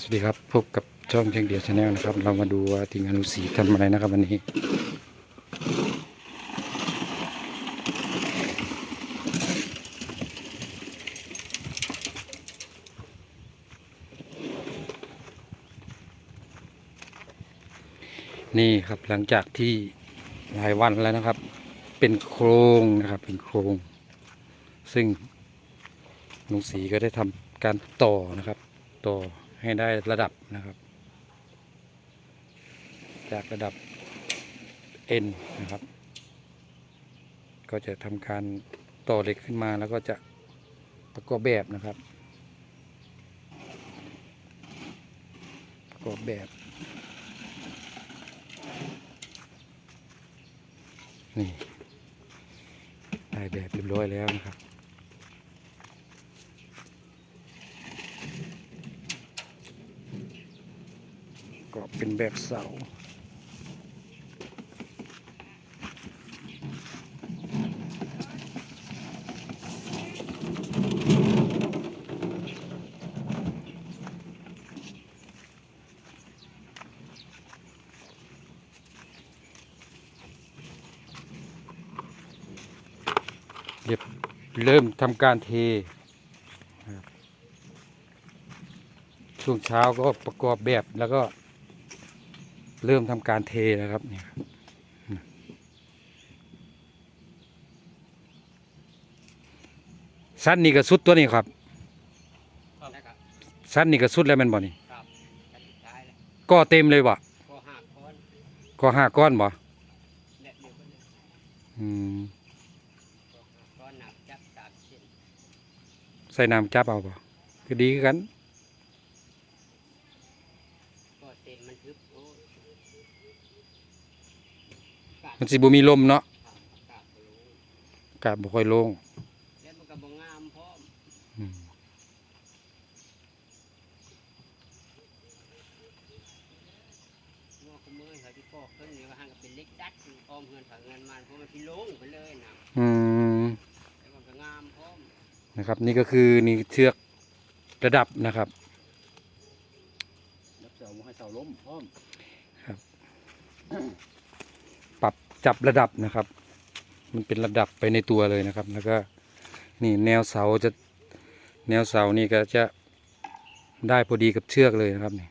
สวัสดีครับพบกับช่องเชียงเดียวชาแนลนะครับ เรามาดูว่าทีมงานอุสีทำอะไรนะครับวันนี้นี่ครับหลังจากที่หลายวันแล้วนะครับ เป็นโครงนะครับ เป็นโครง ซึ่งลุงศรีก็ได้ทำการต่อนะครับ ต่อ ให้ได้ระดับนะครับ จากระดับ N นะครับ ก็จะทำการต่อเหล็กขึ้นมาแล้วก็จะประกอบแบบนะครับ ประกอบแบบนี่ได้แบบเรียบร้อยแล้วนะครับ ก็เป็นแบบเสาเรียบเริ่มทำการเท ช่วงเช้าก็ประกอบแบบแล้วก็ เริ่มทำการเทนะครับเนี่ยครับอืมสั้นนี่ก็สุดตัวนี้ครับนะครับสั้นนี่ก็สุดแล้วแมันบ่นี่ครับกันสุดท้ายแล้วก็เต็มเลยบ่ก็หักก้อนก็ห้าก้อนบ่และเดียวกันเลยอืมก็หักก้อนหนักจับสามเส้นใส่น้ำจับเอาบ่ก็ดีคือกัน ก็เต็มมันทึบโอ้ยกาด มันสิบ่มีลมเนาะกาดก็รู้อากาศบ่ค่อยโล่งแล้วมันก็บ่งามพร้อมอืมงัวขโมยเขาที่ปอกเครื่องนี้ว่าหันกับเป็นเล็กดัดอยู่อ้อมเงินผังเงินมันเพราะมันพิลงไปเลยนะอืมแล้วมันก็งามพร้อมนะครับ นี่ก็คือนี่เชือกระดับนะครับรับเสาให้เสาล้มพร้อมปรับ จับระดับนะครับ มันเป็นระดับไปในตัวเลยนะครับ แล้วก็นี่แนวเสาจะแนวเสานี่ก็จะได้พอดีกับเชือกเลยนะครับนี่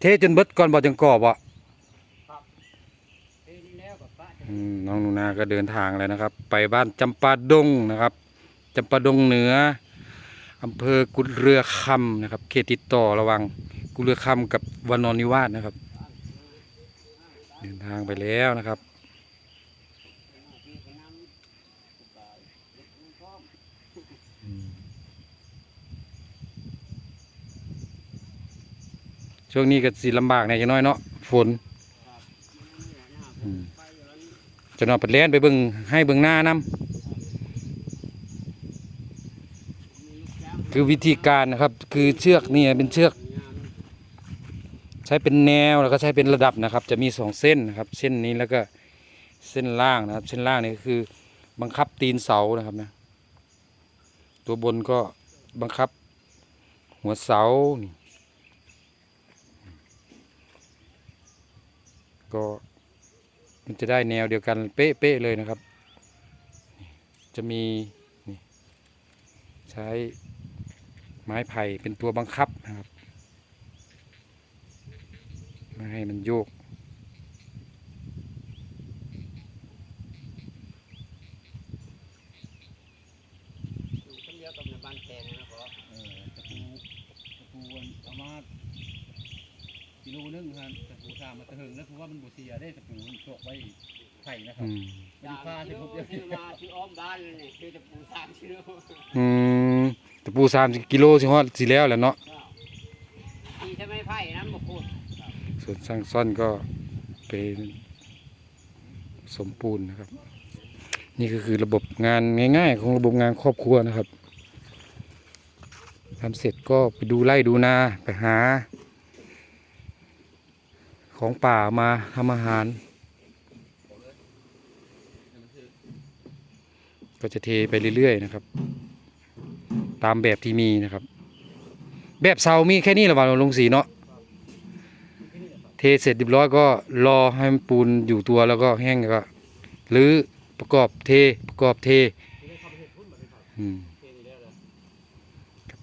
เทจนเบิดก่อนบ่จังกอบ่เฮ้ยนี่แล้วกับป้าจะ อืม น้องหนูนาก็เดินทางแล้วนะครับ ไปบ้านจำปาดงนะครับจำปาดงเหนืออำเภอกุดเรือคำนะครับ เขตติดต่อระวังกุดเรือคำกับวานอนนิวาสนะครับ เดินทางไปแล้วนะครับช่วงนี้ก็สิลำบากในอยจังน้อยเนาะฝน ครับมันเหนื่อยหน้า อืม ไปอยู่แล้วนี่ จะนอนปัดแลนไปเบิ่งให้เบิ่งหน้านํมีลูกจ้าคือวิธีการนะครับ คือเชือกนี่เป็นเชือก ใช้เป็นแนวแล้วก็ใช้เป็นระดับนะครับ จะมีสองเส้นนะครับ เส้นนี้แล้วก็เส้นล่างนะครับ เส้นล่างนี่ก็คือบังคับตีนเสานะครับนะตัวบนก็บังคับหัวเสานี่ก็ มันจะได้แนวเดียวกันเป๊ะๆเลยนะครับ จะมีนี่ใช้ไม้ไผ่เป็นตัวบังคับนะครับไม่ให้มันโยกอยู่คนเดียว กับในบ้านแพงนะเพราะเออตะปูตะปูมันเอามากิโลนึงฮะตะปูสามมาตะเหิงแล้วเพราะว่ามันบูเสียได้ตะปูมันโชกไว้ไข่นะครัอืบมมันมีค่าที่ที่พบเดียวซื้อมาที่อ้อมบ้านเลยนี่คือตะปูสามชิ้นอืมตะปูสามสิกิโลสิฮอดสิแล้วแหละเนาะที่ทำไมไผ่นั้นบ่พูดส่วนสร้างซ่อนก็เป็นสมปูนนะครับ นี่ก็คือระบบงานง่าย ๆ ของระบบงานครอบครัวนะครับทำเสร็จก็ไปดูไร่ดูนาไปหา ของป่ามาทำอาหาร ก็จะเทไปเรื่อยๆนะครับ ตามแบบที่มีนะครับ แบบเสามีแค่นี้แหละว่าลงสีเนาะเทเสร็จเรียบร้อยก็รอให้มันปูนอยู่ตัวแล้วก็แห้งแล้วก็หรือประกอบเทประกอบเท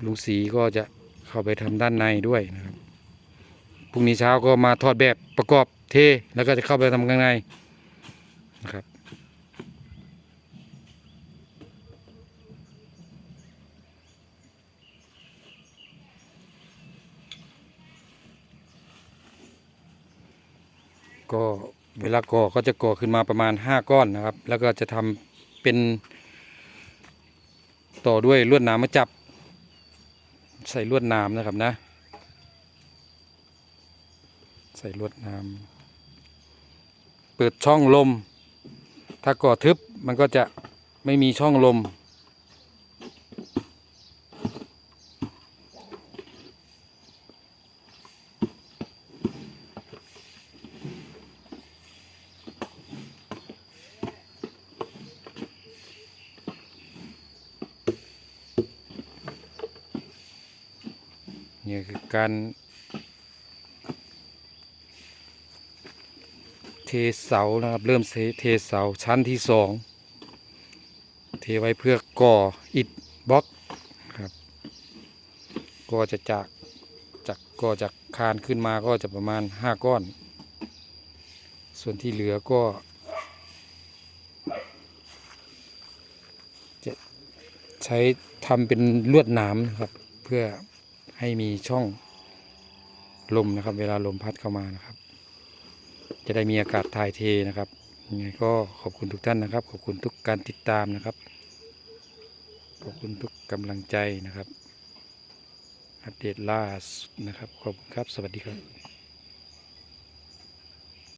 ลุงสีก็จะเข้าไปทำด้านในด้วยนะครับ พรุ่งนี้เช้าก็มาทอดแบบประกอบเท แล้วก็จะเข้าไปทำข้างในนะครับก็เวลาก่อก็จะก่อขึ้นมาประมาณ 5 ก้อนนะครับ แล้วก็จะทำเป็น ต่อด้วยลวดหนามมาจับ ใส่ลวดหนามนะครับนะ ใส่ลวดนามเปิดช่องลม ถ้าก่อทึบมันก็จะไม่มีช่องลม นี่คือการ ทเสานะครับ เริ่มเทเสาชั้นที่สองเทไว้เพื่อก่ออิฐบล็อกครับก็จะจากจากก็จากคานขึ้นมาก็จะประมาณห้าก้อน ส่วนที่เหลือก็ จะใช้ทำเป็นลวดหนามนะครับ เพื่อให้มีช่องลมนะครับ เวลาลมพัดเข้ามานะครับ จะได้มีอากาศถ่ายเทนะครับยังไงก็ขอบคุณทุกท่านนะครับ ขอบคุณทุกการติดตามนะครับ ขอบคุณทุกกำลังใจนะครับ อัปเดตล่าสุดนะครับ ขอบคุณครับ สวัสดีครับ